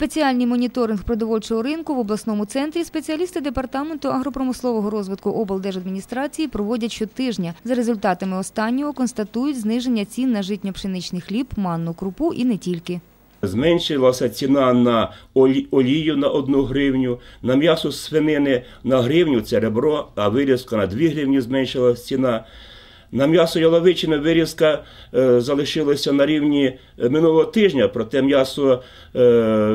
Спеціальний моніторинг продовольчого ринку в обласному центрі спеціалісти департаменту агропромислового розвитку облдержадміністрації проводять щотижня. За результатами останнього констатують зниження цін на житньо-пшеничний хліб, манну крупу і не тільки. Зменшилася ціна на олію на 1 гривню, на м'ясо свинини на гривню це ребро, а вирізка на 2 гривні зменшилася ціна. На м'ясо яловичини вирізка е, залишилася на рівні е, минулого тижня, проте м'ясо е,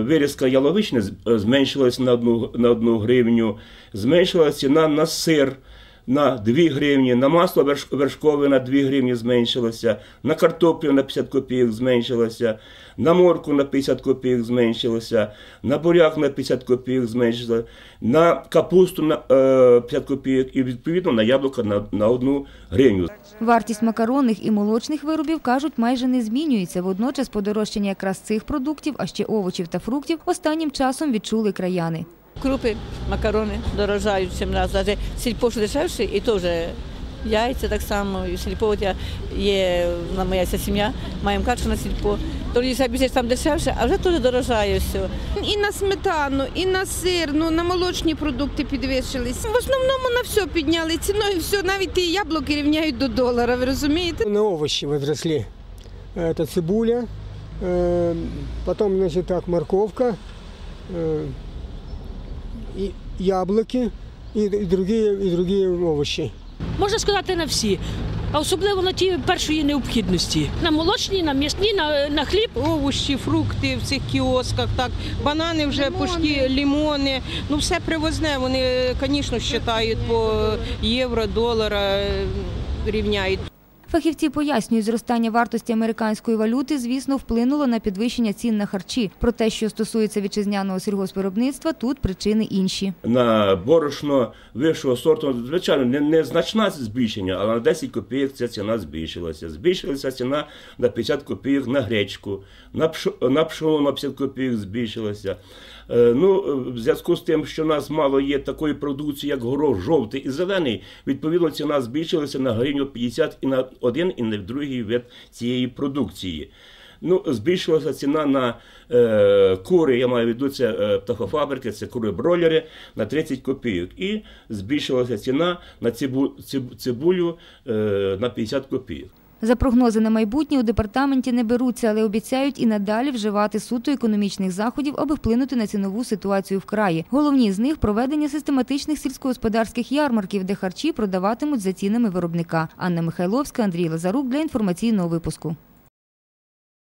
вирізка яловичини з- е, на одну, на одну гривню, зменшилася ціна на сир на 2 гривні, на масло верш- вершкове на 2 гривні зменшилося, на картоплю на 50 копійок зменшилося, на морку на 50 копійок зменшилося, на буряк на 50 копійок зменшилося, на капусту на е, 50 копійок і відповідно на яблука на, на 1 гривню. Вартість макаронних і молочних виробів, кажуть, майже не змінюється. Водночас подорожчання якраз цих продуктів, а ще овочів та фруктів, останнім часом відчули краяни. Крупи, макарони дорожають 7 разів. Навіть сільпо що дешевше, і теж яйця так само. І сільпо, от я є на моя вся сім'я, маємо качку на сільпо. То ліса більше там дешевше, а вже теж дорожає все. І на сметану, і на сир, ну на молочні продукти підвищились. В основному на все підняли ціною, все, навіть і яблуки рівняють до долара, ви розумієте? На овощи возросли. Это цибуля, э, потом, значит, так, морковка, э, и яблоки и, и другие, и можна сказати, на всі. А особливо на ті першої необхідності. На молочні, на м'ясні, на, на хліб. овочі, фрукти в цих кіосках, так, банани вже пошті, лімони. Ну все привозне. Вони, звісно, вважають по євро, долара рівняють. Фахівці пояснюють, зростання вартості американської валюти, звісно, вплинуло на підвищення цін на харчі. Про те, що стосується вітчизняного сільгоспвиробництва, тут причини інші. на борошно вищого сорту, звичайно, не, не значна збільшення, але на 10 копійок ця ціна збільшилася. Збільшилася ціна на 50 копійок на гречку, на, пшо, на пшоно на 50 копійок збільшилася. Е, Ну, в зв'язку з тим, що в нас мало є такої продукції, як горох жовтий і зелений, відповідно, ціна збільшилася на гривню 50 і на один, і не в другий вид цієї продукції. Ну, збільшилася ціна на е, кури, я маю в це е, птахофабрики, це кури-бройлери на 30 копійок. І збільшилася ціна на цибу, циб- цибулю е, на 50 копійок. За прогнози на майбутнє у департаменті не беруться, але обіцяють і надалі вживати суто економічних заходів, аби вплинути на цінову ситуацію в краї. Головні з них проведення систематичних сільськогосподарських ярмарків, де харчі продаватимуть за цінами виробника. Анна Михайловська, Андрій Лазарук для інформаційного випуску.